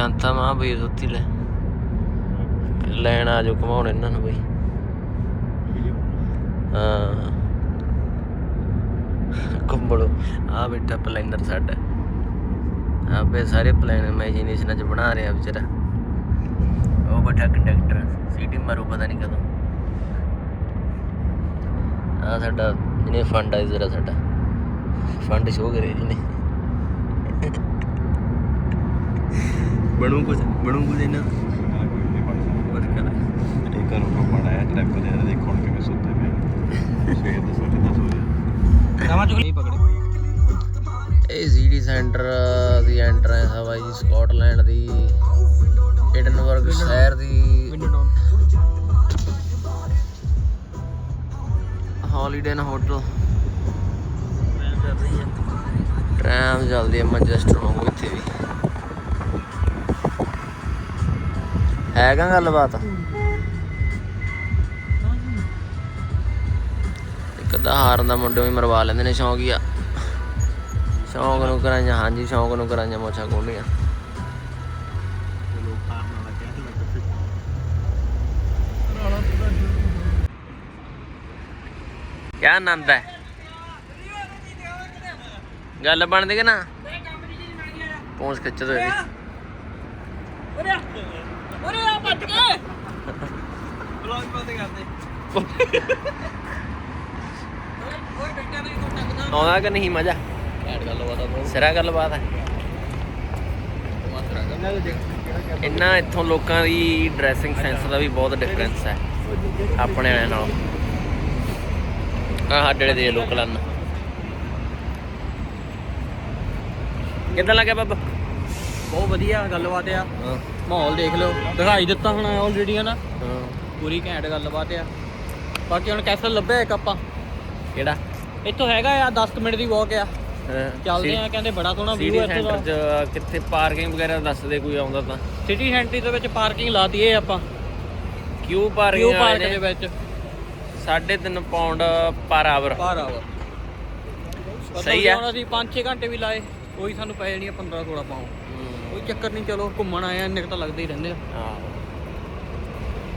ਜਨਤਾ ਮਾਂ ਬਈ ਸੁੱਤੀ ਲੈ। ਲੈਣ ਆ ਜੋ ਘਮਾਉਣ ਇਹਨਾਂ ਨੂੰ ਬਈ। ਹਾਂ। ਕੰਬੜੋ ਆ ਬੇਟਾ ਪਲੈਨਰ ਸਾਡਾ। ਆਪੇ ਸਾਰੇ ਪਲਾਨ ਇਮੇਜਿਨੇਸ਼ਨ ਚ ਬਣਾ ਰਿਹਾ ਵਿਚਾਰਾ। ਉਹ ਬੈਠਾ ਕੰਡਕਟਰ ਸੀਟੀ ਮਾਰੂ ਪਤਾ ਨਹੀਂ ਕਦੋਂ। ਆ ਸਾਡਾ ਜਿਹਨੇ ਫੰਡਾਈਜ਼ਰ ਆ ਸਾਡਾ। ਫੰਡ ਸ਼ੋ ਕਰੇ ਜਿਹਨੇ ਬਣੂ ਕੁਝ ਬਣੂ ਕੁਝ ਇਹਨਾਂ ਬਸ ਕਰ ਇਹ ਘਰੋਂ ਤੋਂ ਬਣਾਇਆ ਟਰੈਕ ਦੇ ਦੇਖੋ ਹੁਣ ਕਿਵੇਂ ਸੁੱਤੇ ਪਏ ਸਵੇਰ ਦੇ ਸੋਚਦਾ ਸੋ ਜਾ ਨਵਾਂ ਨਹੀਂ ਪਕੜੇ। ਇਹ ਜ਼ੀਡੀ ਸੈਂਟਰ ਦੀ ਐਂਟਰੈਂਸ ਆ ਬਾਈ ਸਕਾਟਲੈਂਡ ਦੀ ਐਡਨਬਰਗ ਸ਼ਹਿਰ ਦੀ। ਹੌਲੀਡੇ ਇਨ ਹੋਟਲ ਟ੍ਰੈਮ ਚੱਲਦੀ ਹੈ ਮੈਂਚੈਸਟਰ ਵਾਂਗੂ ਇੱਥੇ ਵੀ। ਹੈਗਾ ਗੱਲਬਾਤ? ਇੱਕ ਅੱਧਾ ਹਾਰਨ ਦਾ ਮੁੰਡੇ ਵੀ ਮਰਵਾ ਲੈਂਦੇ ਨੇ, ਸ਼ੌਂਕ ਹੀ ਆ। ਸ਼ੌਂਕ ਨੂੰ ਕਰਾਂਜਾਂ ਹਾਂਜੀ, ਸ਼ੌਂਕ ਨੂੰ ਕਰਾਂਜਾਂ ਮੋਛਾ ਖੋਲੀਆਂ। ਕਿਆ ਆਨੰਦ ਹੈ? ਗੱਲ ਬਣਦੀ ਕਿ ਨਾ? ਪਹੁੰਚ ਖਿੱਚ ਦੋ ਇਹਦੀ। ਓਰੇ ਓਰੇ ਆ ਭੱਜ ਕੇ। ਬਲੌਗ ਬੰਦ ਕਰ ਦੇ। ਓਏ ਬੇਟਾ ਨਹੀਂ ਤੋਂ ਟੱਕਦਾ ਆਉਂਦਾ ਕਿ ਨਹੀਂ ਮਜ਼ਾ? ਘੈਂਟ ਗੱਲ ਬਾਤ ਆ ਸਿਰਾ ਗੱਲਬਾਤ ਹੈ ਇਹਨਾਂ ਦੇ ਦੇਖ ਇੰਨਾ ਇੱਥੋਂ ਲੋਕਾਂ ਦੀ ਡਰੈਸਿੰਗ ਸੈਂਸ ਦਾ ਵੀ ਬਹੁਤ ਡਿਫਰੈਂਸ ਹੈ ਆਪਣੇ ਵਾਲਿਆਂ ਨਾਲੋਂ। ਆ ਸਾਡੇ ਦੇ ਲੋਕਲਾਂ ਕਿੱਦਾਂ ਲੱਗਿਆ ਬੱਬ? ਬਹੁਤ ਵਧੀਆ ਗੱਲਬਾਤ ਆ। ਮਾਹੌਲ ਦੇਖ ਲਓ। ਦਿਖਾਈ ਦਿੱਤਾ ਹੁਣ ਆਲਰੇਡੀ ਹੈ। ਨਾ ਪੂਰੀ ਘੈਂਟ ਗੱਲਬਾਤ ਆ। ਬਾਕੀ ਹੁਣ ਕੈਸਲ ਲੱਭਿਆ ਇੱਕ ਆਪਾਂ। ਕਿਹੜਾ? ਇੱਥੋਂ ਹੈਗਾ ਆ 10 ਮਿੰਟ ਦੀ ਵਾਕ ਆ। ਚੱਲਦੇ ਆ ਕਹਿੰਦੇ ਬੜਾ ਸੋਹਣਾ ਵਿਊ ਇੱਥੋਂ ਸੈਂਟਰ ਦਾ ਕਿੱਥੇ ਪਾਰਕਿੰਗ ਵਗੈਰਾ ਦੱਸਦੇ ਕੋਈ ਆਉਂਦਾ ਤਾਂ। ਸਿਟੀ ਸੈਂਟਰ ਦੇ ਵਿੱਚ ਪਾਰਕਿੰਗ ਲਾ ਦਈਏ ਆਪਾਂ। ਕਿਉਂ ਕਿਉ ਪਾਰਕਿੰਗ ਪਾਰਕ ਦੇ ਵਿੱਚ। 3.5 ਪਾਉਂਡ ਪਰ ਆਵਰ ਬਾਹਰ ਆਵਾ ਸਹੀ ਆ। ਹੁਣ ਅਸੀਂ 5-6 ਘੰਟੇ ਵੀ ਲਾਏ ਕੋਈ ਸਾਨੂੰ ਪੈ ਜਾਣੀ 15 16 ਪਾਉ ਕੋਈ ਚੱਕਰ ਨਹੀਂ ਚਲੋ ਘੁੰਮਣ ਆਏ ਆ ਤਾਂ ਲੱਗਦੇ ਹੀ ਰਹਿੰਦੇ ਆ।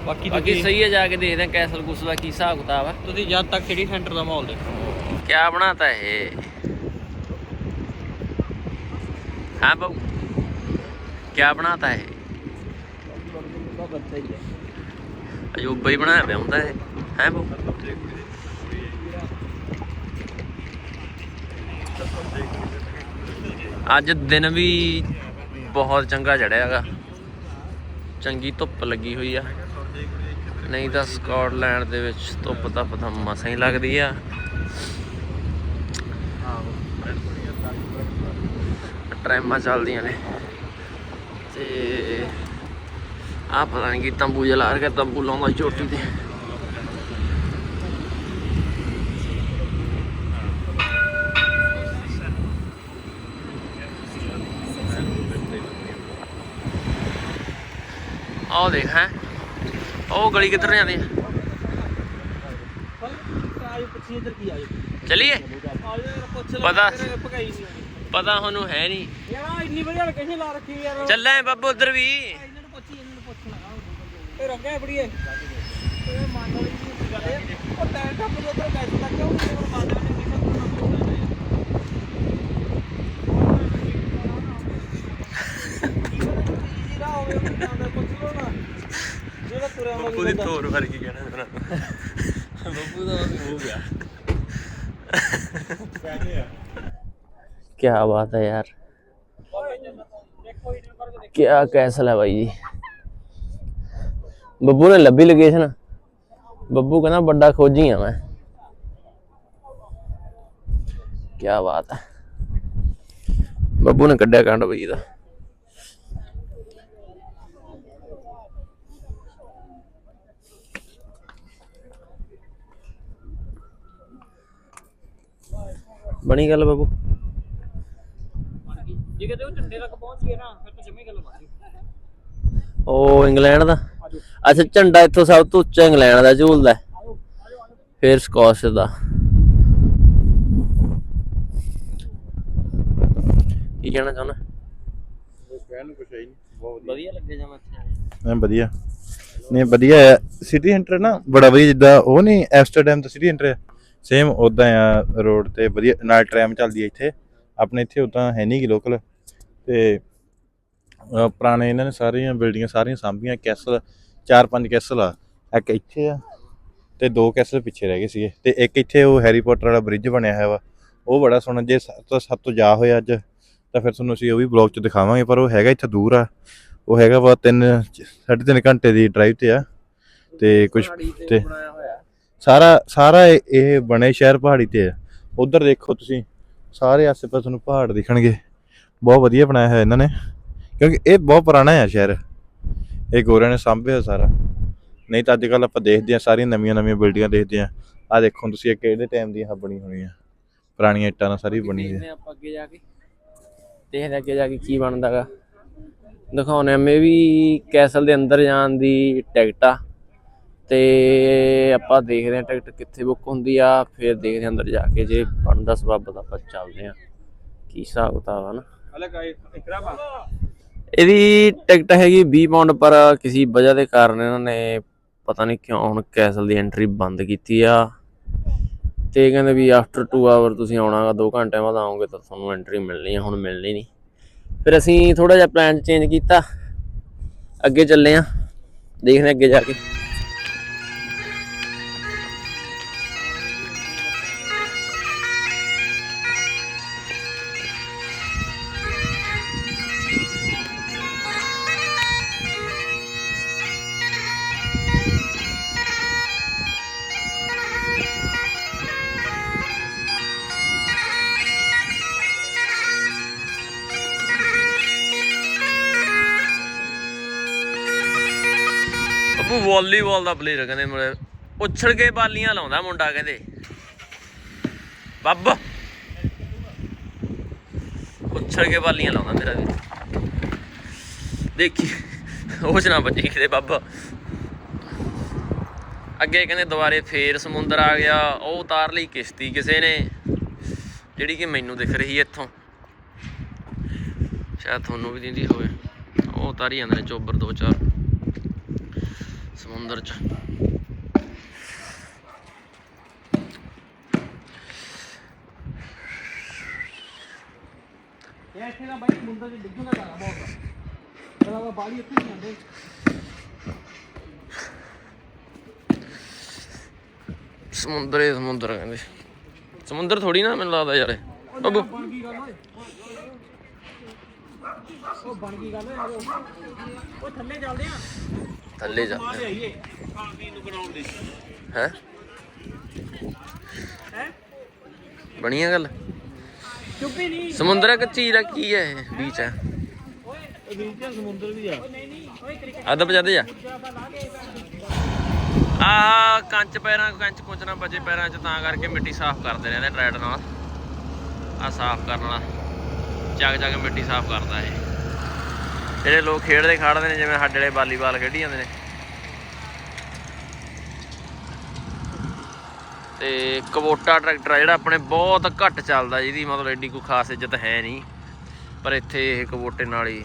ਬਾਕੀ ਬਾਕੀ ਤੁਸੀਂ ਸਹੀ ਹੈ ਜਾ ਕੇ ਦੇਖਦੇ ਆ ਕੈਸਲ ਕੁਸਲ ਦਾ ਕੀ ਹਿਸਾਬ ਕਿਤਾਬ ਆ। ਤੁਸੀਂ ਜਦ ਤੱਕ ਸਿਟੀ ਸੈਂਟਰ ਦਾ ਮਾਹੌਲ ਦੇਖੋ। ਕਿਆ ਬਣਾਤਾ ਇਹ? ਹਾਂ ਬਾਬੂ ਕਿਆ ਬਣਾਤਾ ਇਹ? ਅਜੂਬਾ ਹੀ ਬਣਾਇਆ ਪਿਆ ਹੁੰਦਾ ਇਹ। ਹੈ ਬਾਬੂ ਅੱਜ ਦਿਨ ਵੀ ਬਹੁਤ ਚੰਗਾ ਚੜਿਆ ਹੈਗਾ। ਚੰਗੀ ਧੁੱਪ ਲੱਗੀ ਹੋਈ ਆ। ਨਹੀਂ ਤਾਂ ਸਕਾਟਲੈਂਡ ਦੇ ਵਿੱਚ ਧੁੱਪ ਤਾਂ ਪਤਾ ਮਸਾਂ ਹੀ ਲੱਗਦੀ ਆ। ਟ੍ਰੈਮਾਂ ਚੱਲਦੀਆਂ ਨੇ। ਤੇ ਆ ਪਤਾ ਨਹੀਂ ਕੀ ਤੰਬੂ ਜਲਾ ਰਿਹਾ ਤੰਬੂ ਲਾਉਂਦਾ ਚੋਟੀ ਤੇ। ਆਹ ਦੇਖ, ਹੈ? ਉਹ ਗਲੀ ਕਿੱਧਰ ਜਾਂਦੀ ਹੈ ਚਲਿਏ? ਪਤਾ- ਪਤਾ ਤੁਹਾਨੂੰ ਹੈ ਨਹੀਂ। ਯਾਰ ਇੰਨੀ ਵਧੀਆ ਲੋਕੇਸ਼ਨ ਲਾ ਰੱਖੀ ਯਾਰ ਚੱਲੇ ਬੱਬੂ ਉਧਰ ਵੀ। ਇਹਨਾਂ ਨੂੰ ਪੁੱਛੀ ਇਹਨਾਂ ਨੂੰ ਪੁੱਛਣਾ ਇਹ ਰੁਕਿਆ ਬੜੀਏ ਇਹ ਮੰਨ ਵਾਲੀ ਗੱਲ ਹੈ ਉਹ ਟਾਈਮ ਟੱਪ ਜੋ ਉੱਧਰ ਗੈਸ ਲੱਗ ਗਿਆ ਉਹ ਮੇਰੇ ਮੰਨ ਵਾਲੀ ਨਿਕਲ ਬੱਬੂ ਦੀ ਤੋਰ ਵਰਗੀ ਕਹਿਣਾ ਤੇਰਾ? ਬੱਬੂ ਦਾ ਹੋ ਗਿਆ। ਕੀ ਬਾਤ ਹੈ ਯਾਰ। ਕੀ ਕੈਸਲ ਹੈ ਭਾਈ ਜੀ। ਬੱਬੂ ਨੇ ਲੱਭੀ ਲੋਕੇਸ਼ਨ ਬੱਬੂ ਕਹਿੰਦਾ ਵੱਡਾ ਖੋਜੀ ਆ ਮੈਂ। ਕੀ ਬਾਤ ਹੈ। ਬੱਬੂ ਨੇ ਕੱਢਿਆ ਕੰਡ ਬਈ ਦਾ। ਬਣੀ ਗੱਲ ਬੱਬੂ। ਜੇ ਕਿਤੇ ਉਹ ਝੰਡੇ ਤੱਕ ਪਹੁੰਚ ਗਏ ਨਾ ਫਿਰ ਤਾਂ ਜਮੇ ਗੱਲ ਬਣ ਜੂ ਉਹ ਇੰਗਲੈਂਡ ਦਾ? ਅੱਛਾ ਝੰਡਾ ਇੱਥੋਂ ਸਭ ਤੋਂ ਉੱਚਾ ਇੰਗਲੈਂਡ ਦਾ ਝੂਲਦਾ ਹੈ। ਫਿਰ ਸਕਾਚ ਦਾ। ਕੀ ਕਹਿਣਾ ਚਾਹੁੰਦਾ? ਕਹਿਣ ਨੂੰ ਕੁਛ ਹੈ ਹੀ ਨਹੀਂ ਵਧੀਆ। ਲੱਗੇ ਜਾਂ ਇੱਥੇ ਐਂ ਵਧੀਆ। ਨਹੀਂ ਵਧੀਆ ਹੈ। ਸਿਟੀ ਸੈਂਟਰ ਨਾ ਬੜਾ ਵਧੀਆ ਜਿੱਦਾਂ ਉਹ ਨਹੀਂ ਐਮਸਟਰਡਮ ਦਾ ਸਿਟੀ ਸੈਂਟਰ ਸੇਮ ਉਦਾਂ ਆ ਰੋਡ ਤੇ ਵਧੀਆ ਨਾਲ ਟ੍ਰੈਮ ਚੱਲਦੀ ਹੈ ਇੱਥੇ। ਆਪਣੇ ਇੱਥੇ ਉਦਾਂ ਹੈ ਨਹੀਂ ਗੀ ਲੋਕਲ ਤੇ ਪੁਰਾਣੇ ਇਹਨਾਂ ਨੇ ਸਾਰੀਆਂ ਬਿਲਡਿੰਗਾਂ ਸਾਰੀਆਂ ਸਾਂਭੀਆਂ ਕੈਸਲ ਚਾਰ ਪੰਜ ਕੈਸਲ ਆ। ਇੱਕ ਇੱਥੇ ਆ ਤੇ ਦੋ ਕੈਸਲ ਪਿੱਛੇ ਰਹਿ ਗਏ ਸੀਗੇ। ਤੇ ਇੱਕ ਇੱਥੇ ਉਹ ਹੈਰੀ ਪੋਟਰ ਵਾਲਾ ਬ੍ਰਿਜ ਬਣਿਆ ਹੋਇਆ ਵਾ। ਉਹ ਬੜਾ ਸੋਹਣਾ ਜੇ ਸੱਤ ਤੋਂ ਸੱਤ ਤੋਂ ਜਾ ਹੋਇਆ ਅੱਜ ਤਾਂ ਫਿਰ ਤੁਹਾਨੂੰ ਅਸੀਂ ਉਹ ਵੀ ਬਲੌਗ 'ਚ ਦਿਖਾਵਾਂਗੇ। ਪਰ ਉਹ ਹੈਗਾ ਇੱਥੇ ਦੂਰ ਆ। ਉਹ ਹੈਗਾ ਵਾ ਤਿੰਨ ਸਾਢੇ ਤਿੰਨ ਘੰਟੇ ਦੀ ਡਰਾਈਵ ਤੇ ਆ। ਤੇ ਕੁਝ ਤੇ ਬਣਾਇਆ ਹੋਇਆ। ਸਾਰਾ ਸਾਰਾ ਇਹ- ਇਹ ਬਣੇ ਸ਼ਹਿਰ ਪਹਾੜੀ ਤੇ ਹੈ ਉਧਰ ਦੇਖੋ ਤੁਸੀਂ, ਸਾਰੇ ਆਸੇ-ਪਾਸੇ ਤੁਹਾਨੂੰ ਪਹਾੜ ਦਿਖਣਗੇ। ਬਹੁਤ ਵਧੀਆ ਬਣਾਇਆ ਹੋਇਆ ਇਹਨਾਂ ਨੇ, ਕਿਉਂਕਿ ਇਹ ਬਹੁਤ ਪੁਰਾਣਾ ਹੈ ਸ਼ਹਿਰ। ਇਹ ਗੋਰਿਆਂ ਨੇ ਸਾਂਭਿਆ ਹੋਇਆ ਸਾਰਾ। ਨਹੀਂ ਤਾਂ ਅੱਜ ਕੱਲ ਆਪਾਂ ਦੇਖਦੇ ਆ ਸਾਰੀਆਂ ਨਵੀਆਂ ਨਵੀਆਂ ਬਿਲਡਿੰਗਾਂ ਦੇਖਦੇ ਆ ਆ ਦੇਖੋ ਤੁਸੀਂ ਇਹ ਕਿਹੜੇ ਟਾਈਮ ਦੀਆਂ ਆਹ ਬਣੀ ਹੋਈਆਂ ਪੁਰਾਣੀਆਂ ਇੱਟਾਂ ਨਾਲ ਸਾਰੀ ਬਣੀ ਹੋਈ ਦੇਖਦੇ ਹਾਂ ਆਪਾਂ ਅੱਗੇ ਜਾ ਕੇ। ਦੇਖਦੇ ਹਾਂ ਅੱਗੇ ਜਾ ਕੇ ਕੀ ਬਣਦਾਗਾ ਦਿਖਾਉਣੇ ਮੇ ਵੀ ਕੈਸਲ ਦੇ ਅੰਦਰ ਜਾਣ ਦੀ ਟਿਕਟ ਆ। ਤੇ ਆਪਾਂ ਦੇਖਦੇ ਹਾਂ ਟਿਕਟ ਕਿੱਥੇ ਬੁੱਕ ਹੁੰਦੀ ਆ ਫਿਰ ਦੇਖਦੇ ਹਾਂ ਅੰਦਰ ਜਾ ਕੇ ਜੇ ਬਣਦਾ ਸਬੱਬ ਤਾਂ ਆਪਾਂ ਚੱਲਦੇ ਆ ਕੀ ਹਿਸਾਬ ਕਿਤਾਬ ਆ ਨਾ। ਇਹਦੀ ਟਿਕਟ ਹੈਗੀ 20 ਪਾਉਂਡ ਪਰ ਕਿਸੇ ਵਜ੍ਹਾ ਦੇ ਕਾਰਨ ਇਹਨਾਂ ਨੇ ਪਤਾ ਨਹੀਂ ਕਿਉਂ ਹੁਣ ਕੈਸਲ ਦੀ ਐਂਟਰੀ ਬੰਦ ਕੀਤੀ ਆ। ਤੇ ਕਹਿੰਦੇ ਵੀ ਆਫਟਰ 2 ਆਵਰ ਤੁਸੀਂ ਆਉਣਾਗਾ 2 ਘੰਟਿਆਂ ਬਾਅਦ ਆਓਗੇ ਤਾਂ ਤੁਹਾਨੂੰ ਐਂਟਰੀ ਮਿਲਣੀ ਆ ਹੁਣ ਮਿਲਣੀ ਨਹੀਂ। ਫਿਰ ਅਸੀਂ ਥੋੜਾ ਜਿਹਾ ਪਲਾਨ ਚੇਂਜ ਕੀਤਾ। ਅੱਗੇ ਚੱਲੇ ਆ ਦੇਖਦੇ ਹਾਂ ਅੱਗੇ ਜਾ ਕੇ। ਬੱਬੂ ਵਾਲੀਬਾਲ ਦਾ ਪਲੇਅਰ ਕਹਿੰਦੇ ਮੇਰੇ। ਉਛਲ ਕੇ ਬਾਲੀਆਂ ਲਾਉਂਦਾ ਮੁੰਡਾ ਕਹਿੰਦੇ। ਬੱਬ। ਉਛਲ ਕੇ ਬਾਲੀਆਂ ਲਾਉਂਦਾ ਮੇਰਾ ਵੀ। ਦੇਖੀ, ਉਹ ਚ ਬੱਜੀ ਕਿਤੇ ਬੱਬ। ਅੱਗੇ ਕਹਿੰਦੇ ਦੁਬਾਰੇ ਫੇਰ ਸਮੁੰਦਰ ਆ ਗਿਆ। ਉਹ ਉਤਾਰ ਲਈ ਕਿਸ਼ਤੀ ਕਿਸੇ ਨੇ। ਜਿਹੜੀ ਕਿ ਮੈਨੂੰ ਦਿਖ ਰਹੀ ਹੈ ਇੱਥੋਂ। ਸ਼ਾਇਦ ਤੁਹਾਨੂੰ ਵੀ ਦਿੰਦੀ ਹੋਵੇ। ਉਹ ਉਤਾਰੀ ਜਾਂਦੇ ਨੇ ਚੋਬਰ ਦੋ ਚਾਰ। ਸਮੁੰਦਰ ਚ ਇਹ ਇੱਥੇ ਬਾਈ ਬਹੁਤ ਬਾਲੀ ਇੱਥੇ ਨਹੀਂ ਆਉਂਦੇ ਸਮੁੰਦਰ ਹੀ ਸਮੁੰਦਰ ਕਹਿੰਦੇ। ਸਮੁੰਦਰ ਥੋੜੀ ਨਾ ਮੈਨੂੰ ਲੱਗਦਾ ਯਾਰ। ਬੱਬੂ। ਬਣ ਗਈ ਗੱਲ ਓਏ। ਉਹ ਬਣ ਗਈ ਗੱਲ ਓਏ। ਉਹ ਥੱਲੇ ਚੱਲਦੇ ਆ। ਥੱਲੇ ਜਾ। ਆ ਦੀ। ਹੈ? ਹੈ? ਬਣੀਆ ਗੱਲ? ਚੁੱਪੀ ਨਹੀਂ। ਸਮੁੰਦਰ ਹੈ ਕਿ ਝੀਲ ਹੈ ਕੀ ਹੈ ਇਹ ਬੀਚ ਹੈ ਨੀਚੇ ਸਮੁੰਦਰ ਵੀ ਆ। ਨਹੀਂ ਨਹੀਂ ਓਏ ਕ੍ਰਿਕਟ ਅੱਧ ਪਜਾਦੇ ਜਾ। ਆਹ ਕੰਚ ਪੈਰਾਂ ਕੰਚ ਕੁੰਚ ਨਾ ਬਚੇ ਪੈਰਾਂ 'ਚ ਤਾਂ ਕਰਕੇ ਮਿੱਟੀ ਸਾਫ਼ ਕਰਦੇ ਰਹਿੰਦੇ ਟਰੈਡ ਨਾਲ। ਆ ਸਾਫ਼ ਕਰਨ ਵਾਲਾ। ਚੱਕ ਚੱਕ ਮਿੱਟੀ ਸਾਫ਼ ਕਰਦਾ ਇਹ। ਜਿਹੜੇ ਲੋਕ ਖੇਡਦੇ ਖੜਦੇ ਨੇ, ਜਿਵੇਂ ਸਾਡੇ ਵਾਲੇ ਵਾਲੀਬਾਲ ਖੇਡੀ ਜਾਂਦੇ ਨੇ। ਤੇ ਕਵੋਟਾ ਟਰੈਕਟਰ ਆ ਜਿਹੜਾ ਆਪਣੇ ਬਹੁਤ ਘੱਟ ਚੱਲਦਾ, ਜਿਹਦੀ ਮਤਲਬ ਐਡੀ ਕੋਈ ਖਾਸ ਇੱਜ਼ਤ ਹੈ ਨਹੀਂ। ਪਰ ਇੱਥੇ ਇਹ ਕਵੋਟੇ ਨਾਲ ਹੀ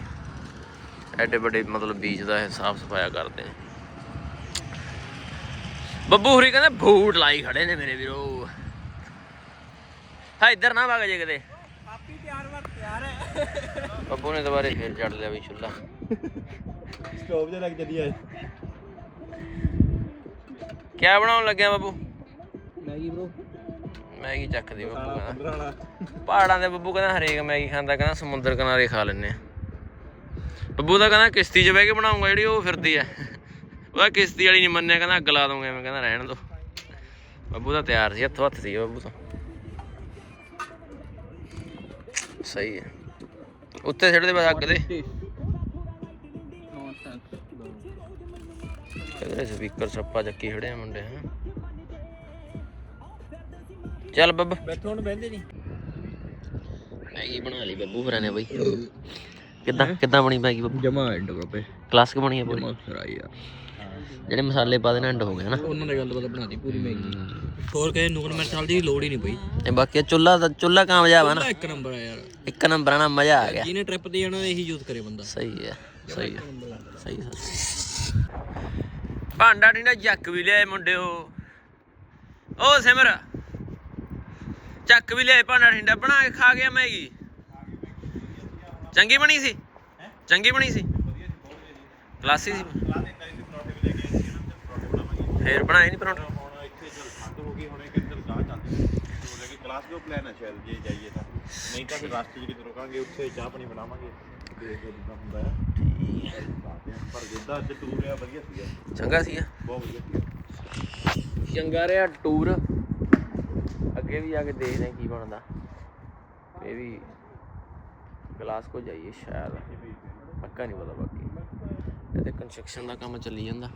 ਐਡੇ ਵੱਡੇ ਮਤਲਬ ਬੀਜ ਦਾ ਇਹ ਸਾਫ਼ ਸਫਾਇਆ ਕਰਦੇ ਨੇ। ਬੱਬੂ ਹੁਰੀ ਕਹਿੰਦੇ ਬੂਟ ਲਾਈ ਖੜੇ ਨੇ ਮੇਰੇ ਵੀਰੋ। ਹਾਂ, ਇੱਧਰ ਨਾ ਵਗ ਜੇ ਕਿਤੇ। ਆਪੀ ਤਿਆਰ ਵਾ ਤਿਆਰ ਹੈ। ਬੱਬੂ ਨੇ ਦੁਬਾਰੇ ਫੇਰ ਚੜ ਲਿਆ ਵੀ ਚੁੱਲਾ ਸਟੋਵ ਜੇ ਲੱਗ ਚੱਲੀ ਆ। ਕਿਆ ਬਣਾਉਣ ਲੱਗਿਆ ਬੱਬੂ ਮੈਗੀ ਬ్రో ਮੈਗੀ ਚੱਕਦੀ ਬੱਬੂ ਕਹਿੰਦਾ। ਪਹਾੜਾਂ ਦੇ ਬੱਬੂ ਕਹਿੰਦਾ ਹਰੇਕ ਮੈਗੀ ਖਾਂਦਾ ਕਹਿੰਦਾ ਸਮੁੰਦਰ ਕਿਨਾਰੇ ਖਾ ਆ। ਬੱਬੂ ਦਾ ਕਹਿੰਦਾ ਕਿਸ਼ਤੀ 'ਚ ਬਹਿ ਕੇ ਬਣਾਉਂਗਾ ਜਿਹੜੀ ਉਹ ਫਿਰਦੀ ਆ। ਉਹਦਾ ਕਿਸ਼ਤੀ ਵਾਲੀ ਨਹੀਂ ਮੰਨਿਆ ਕਹਿੰਦਾ ਅੱਗ ਲਾ ਦੂੰਗਾ ਮੈਂ ਕਹਿੰਦਾ ਰਹਿਣ ਦੋ। ਬੱਬੂ ਦਾ ਤਿਆਰ ਸੀ ਹੱਥੋਂ ਹੱਥ ਸੀ ਬੱਬੂ ਤਾਂ। ਸਹੀ ਹੈ ਉੱਤੇ ਦੇ ਬਸ ਅੱਗ ਦੇ। ਇਹਦੇ ਸਪੀਕਰ ਛੱਪਾ ਚੱਕੀ ਖੜੇ ਆ ਮੁੰਡੇ ਹਾਂ। ਚੱਲ ਬੱਬ। ਬੈਠੋ ਹੁਣ ਬਹਿੰਦੇ ਨਹੀਂ। ਮੈਗੀ ਬਣਾ ਲਈ ਬੱਬੂ ਨੇ ਬਈ। ਕਿੱਦਾਂ ਕਿੱਦਾਂ ਬਣੀ ਮੈਗੀ ਬੱਬੂ? ਜਮਾ ਐਂਡ ਬਾਬੇ। ਕਲਾਸਿਕ ਬਣੀ ਹੈ ਪੂਰੀ? ਜਮਾ ਸਰਾਈ ਆ। ਜਿਹੜੇ ਮਸਾਲੇ ਪਾ ਦੇਣਾ ਐਂਡ ਹੋ ਗਿਆ ਨਾ ਉਹਨਾਂ ਨੇ ਗੱਲ ਪਤਾ ਬਣਾਦੀ ਪੂਰੀ ਮੈਗੀ ਹੋਰ ਕਹੇ ਨੂਨ ਮਿਰਚ ਹਲਦੀ ਦੀ ਲੋੜ ਹੀ ਨਹੀਂ ਪਈ। ਤੇ ਬਾਕੀ ਚੁੱਲਾ ਦਾ ਚੁੱਲਾ ਕਾਮਯਾਬ ਆ ਨਾ? ਇੱਕ ਨੰਬਰ ਆ ਯਾਰ। ਇੱਕ ਨੰਬਰ ਨਾਲ ਮਜ਼ਾ ਆ ਗਿਆ। ਜਿਹਨੇ ਟ੍ਰਿਪ ਤੇ ਜਾਣਾ ਇਹੀ ਯੂਜ਼ ਕਰੇ ਬੰਦਾ। ਸਹੀ ਹੈ ਸਹੀ ਆ। ਸਹੀ ਸਹੀ ਭਾਂਡਾ ਟਿੰਡਾ ਜੱਕ ਵੀ ਲਿਆਏ ਮੁੰਡਿਓ ਓ ਸਿਮਰ ਚੱਕ ਵੀ ਲਿਆਏ ਭਾਂਡਾ ਟਿੰਡਾ ਬਣਾ ਕੇ ਖਾ ਗਿਆ ਮੈਗੀ। ਚੰਗੀ ਬਣੀ ਸੀ? ਚੰਗੀ ਬਣੀ ਸੀ? ਕਲਾਸੀ ਸੀ? ਫੇਰ ਬਣਾਏ ਨਹੀਂ ਪਰੌਂਠੇ? ਹੁਣ ਇੱਥੇ ਜਦ ਠੰਡ ਹੋ ਗਈ ਹੁਣ ਇੱਕ ਇੱਧਰ ਗਾਹ ਜਾਂਦੇ ਲੈ ਕੇ ਗਲਾਸਗੋ ਪਲਾਨ ਹੈ ਸ਼ਾਇਦ ਜੇ ਜਾਈਏ ਤਾਂ। ਨਹੀਂ ਤਾਂ ਫਿਰ ਰਸਤੇ 'ਚ ਕਿਤੇ ਰੁਕਾਂਗੇ ਉੱਥੇ ਚਾਹ ਪਾਣੀ ਬਣਾਵਾਂਗੇ। ਦੇਖ ਜਿੱਦਾਂ ਹੁੰਦਾ ਹੈ। ਪਰ ਜਿੱਦਾਂ ਅੱਜ ਟੂਰ ਆ ਵਧੀਆ ਸੀਗਾ। ਚੰਗਾ ਸੀਗਾ। ਬਹੁਤ ਵਧੀਆ ਸੀਗਾ। ਚੰਗਾ ਰਿਹਾ ਟੂਰ ਅੱਗੇ ਵੀ ਜਾ ਕੇ ਦੇਖਦੇ ਹਾਂ ਕੀ ਬਣਦਾ। ਇਹ ਵੀ ਗਲਾਸਕੋ ਜਾਈਏ ਸ਼ਾਇਦ। ਪੱਕਾ ਨਹੀਂ ਪਤਾ ਬਾਕੀ। ਇਹਦੇ ਕੰਸਟਰਕਸ਼ਨ ਦਾ ਕੰਮ ਚੱਲੀ ਜਾਂਦਾ।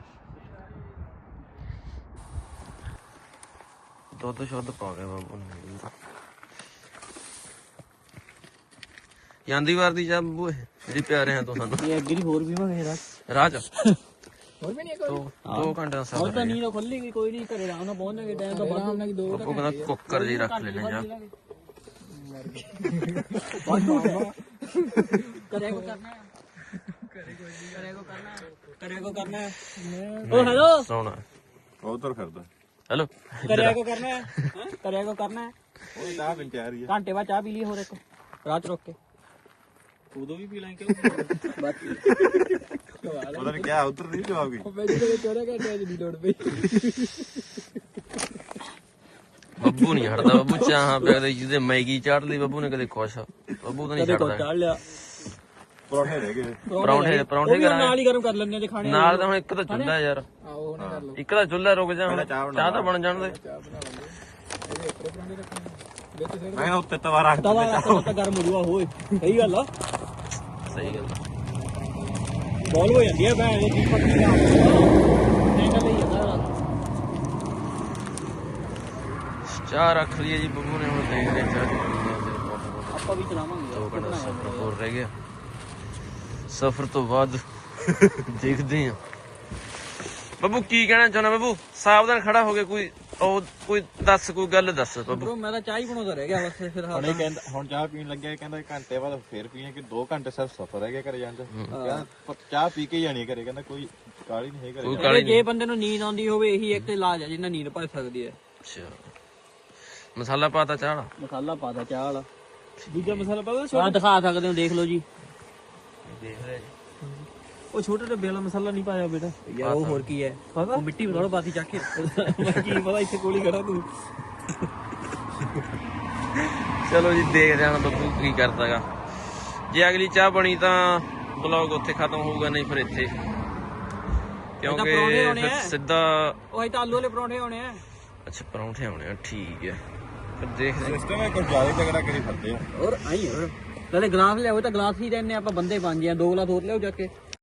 ਦੁੱਧ ਸ਼ੁੱਧ ਪਾ ਗਿਆ ਬਾਬੂ ਨੇ ਜਾਂਦੀ ਵਾਰ ਦੀ ਬਾਬੂ ਇਹ, ਜਿਹੜੀ ਪਿਆ ਰਿਹਾ ਤੂੰ ਸਾਨੂੰ। ਇਹ ਅੱਗੇ ਦੀ ਹੋਰ ਵੀ ਮੰਗੇ ਰਾਹ ਚ? ਹੋਰ ਵੀ ਨਹੀਂ ਕੋਈ? ਦੋ ਦੋ ਘੰਟੇ ਦਾ ਸਫ਼ਰ ਹੈ। ਨੀਂਦ ਖੁੱਲੀ ਗਈ ਕੋਈ ਨਹੀਂ ਘਰੇ ਨਾਲ ਪਹੁੰਚਾਂਗੇ ਟਾਈਮ ਤਾਂ ਬਾਅਦ ਨਾਲ ਦੋ ਬਾਬੂ ਕਹਿੰਦਾ ਕੁੱਕਰ ਜੀ ਰੱਖ ਲੈਣੇ ਜਾ ਕਰੇ ਕੋ ਕਰਨਾ ਹੈ? ਕਰੇ ਕੋ ਕਰੇ ਕੋ ਕਰਨਾ ਹੈ? ਕਰੇ ਕੋ ਕਰਨਾ ਹੈ? ਓ ਹੈਲੋ? ਸੋਣਾ। ਉਧਰ ਫਿਰਦਾ। ਹੈਲੋ ਕਰਿਆ ਕੋ ਕਰਨਾ ਹੈ? ਹੈਂ? ਕਰਿਆ ਕੋ ਕਰਨਾ ਹੈ? ਉਹ ਚਾਹ ਪਿੰਨ ਤਿਆਰ ਹੀ ਹੈ ਘੰਟੇ ਬਾਅਦ ਚਾਹ ਪੀ ਲਈ ਹੋਰ ਇੱਕ। ਰਾਤ ਰੁਕ ਕੇ। ਉਦੋਂ ਵੀ ਪੀ ਲਾਂਗੇ ਬਾਕੀ। ਪਤਾ ਨਹੀਂ ਕਿਹਾ ਉਧਰ ਨਹੀਂ ਜਵਾਬ ਗਈ ਮੈਨੂੰ ਕਦੇ ਚੋਰਿਆ ਘੰਟੇ ਦੀ ਲੋੜ ਪਈ। ਬੱਬੂ ਨਹੀਂ ਹਟਦਾ ਬੱਬੂ ਚਾਹਾਂ ਪਿਆ ਕਦੇ ਜਿਹਦੇ ਮੈਗੀ ਚਾੜ ਲਈ ਬੱਬੂ ਨੇ ਕਦੇ ਖੁਸ਼ ਬੱਬੂ ਤਾਂ ਨਹੀਂ ਛੱਡਦਾ। ਚਾੜ ਲਿਆ। ਪਰੌਂਠੇ ਰਹਿ ਗਏ। ਪਰੌਂਠੇ ਪਰੌਂਠੇ ਉਹ ਵੀ ਕਰਾਂਗੇ। ਨਾਲ ਹੀ ਗਰਮ ਕਰ ਲੈਣੇ ਜੇ ਖਾਣੇ ਨਾਲ ਤਾਂ ਹੁਣ ਇੱਕ ਤਾਂ ਚੁੱਲ੍ਹਾ ਯਾਰ। ਆਓ ਉਹਨੇ ਕਰ ਲਓ ਇੱਕ ਤਾਂ ਚੁੱਲ੍ਹਾ ਰੁਕ ਜਾ ਹੁਣ ਚਾਹ ਬਣਾ ਚਾਹ ਤਾਂ ਬਣ ਜਾਣ ਦੇ। ਮੈਂ ਕਿਹਾ ਉੱਤੇ ਤਵਾ ਰੱਖ ਰੱਖ ਤਾਂ ਗਰਮ ਹੋ ਜੂਗਾ ਹੋਏ ਸਹੀ ਗੱਲ ਆ। ਸਹੀ ਗੱਲ ਬੋਲ ਹੋ ਜਾਂਦੀ ਹੈ ਭੈਣ ਇਹ ਹੀ ਹੈ ਚਾਹ ਰੱਖ ਲਈਏ ਜੀ ਬੱਬੂ ਨੇ ਹੁਣ ਦੇਖਦੇ ਹਾਂ ਚਾਹ। ਆ ਆਪਾਂ ਵੀ ਚਲਾਵਾਂਗੇ ਦੋ ਘੰਟੇ ਦਾ ਸਫ਼ਰ ਹੋਰ ਰਹਿ ਗਿਆ। ਸਫ਼ਰ ਤੋਂ ਬਾਅਦ ਦੇਖਦੇ ਹਾਂ। ਬੱਬੂ ਕੀ ਕਹਿਣਾ ਚਾਹੁੰਦਾ ਬੱਬੂ? ਸਾਵਧਾਨ ਖੜਾ ਹੋ ਕੇ ਕੋਈ ਉਹ ਕੋਈ ਦੱਸ ਕੋਈ ਗੱਲ ਦੱਸ ਬੱਬੂ। ਬ్రో ਮੈਂ ਤਾਂ ਚਾਹ ਹੀ ਬਣਾਉਂਦਾ ਰਹਿ ਗਿਆ ਬਸ ਫਿਰ ਹੁਣ ਇਹ ਕਹਿੰਦਾ ਹੁਣ ਚਾਹ ਪੀਣ ਲੱਗਿਆ ਕਹਿੰਦਾ ਘੰਟੇ ਬਾਅਦ ਫੇਰ ਪੀਏ ਕਿ 2 ਘੰਟੇ ਸਿਰਫ ਸਫ਼ਰ ਰਹਿ ਗਿਆ ਘਰੇ ਜਾਣ ਦਾ ਕਹਿੰਦਾ ਪ- ਚਾਹ ਪੀ ਕੇ ਹੀ ਜਾਣੀ ਹੈ ਘਰੇ ਕਹਿੰਦਾ ਕੋਈ ਕਾਲੀ ਨਹੀਂ ਹੈ ਕੋਈ ਘਰੇ ਕਾਲੀ ਜੇ ਬੰਦੇ ਨੂੰ ਨੀਂਦ ਆਉਂਦੀ ਹੋਵੇ ਇਹੀ ਇੱਕ ਇਲਾਜ ਹੈ ਜਿੰਨਾ ਨੀਂਦ ਭੱਜ ਸਕਦੀ ਹੈ। ਅੱਛਾ। ਮਸਾਲਾ ਪਾਤਾ ਚਾਹ ਵਾਲਾ? ਮਸਾਲਾ ਪਾਦਾ ਚਾਹ ਵਾਲਾ। ਦੂਜਾ ਮਸਾਲਾ ਪਾਦਾ ਆ ਦਿਖਾ ਸਕਦੇ ਹੋ ਦੇਖ ਲਓ ਜੀ। ਦੇਖ ਰਹੇ ਉਹ ਛੋਟੇ ਡੱਬੇ ਵਾਲਾ ਮਸਾਲਾ ਨਹੀਂ ਪਾਇਆ ਬੇਟਾ। ਯਾਰ ਉਹ ਹੋਰ ਕੀ ਹੈ? ਉਹ ਮਿੱਟੀ ਬਦਲੋ ਪਾਤੀ ਚੱਕ ਕੇ। ਕੀ ਪਤਾ ਇੱਥੇ ਕੋਲੀ ਖੜਾ ਤੂੰ। ਚਲੋ ਜੀ ਦੇਖਦੇ ਹਾਂ ਬੱਬੂ ਕੀ ਕਰਦਾਗਾ। ਜੇ ਅਗਲੀ ਚਾਹ ਬਣੀ ਤਾਂ ਬਲੌਗ ਉੱਥੇ ਖਤਮ ਹੋਊਗਾ ਨਹੀਂ ਫਿਰ ਇੱਥੇ। ਕਿਉਂਕਿ ਪਰੌਂਠੇ ਆਉਣੇ ਫਿਰ ਆ। ਸਿੱਧਾ ਉਹ ਤਾਂ ਆਲੂ ਵਾਲੇ ਪਰੌਂਠੇ ਹੋਣੇ ਆ। ਅੱਛਾ ਪਰੌਂਠੇ ਆਉਣੇ ਆ ਠੀਕ ਹੈ। ਫਿਰ ਦੇਖਦੇ ਹਾਂ। ਸਿਸਟਮ ਹੈ ਕੁਝ ਜ਼ਿਆਦਾ ਹੀ ਤਗੜਾ ਕਰੀ ਫਿਰਦੇ ਆ। ਹੋਰ ਆਈ ਹੋਰ। ਨਾਲੇ ਗਲਾਸ ਲਿਆਓ ਤਾਂ ਗਲਾਸ ਹੀ ਰਹਿੰਨੇ ਆਪਾਂ ਬੰਦੇ ਬਣ ਜਿਆ ਦੋ ਗਲਾਸ ਹੋਰ ਲਿਆਓ ਜਾ ਕੇ।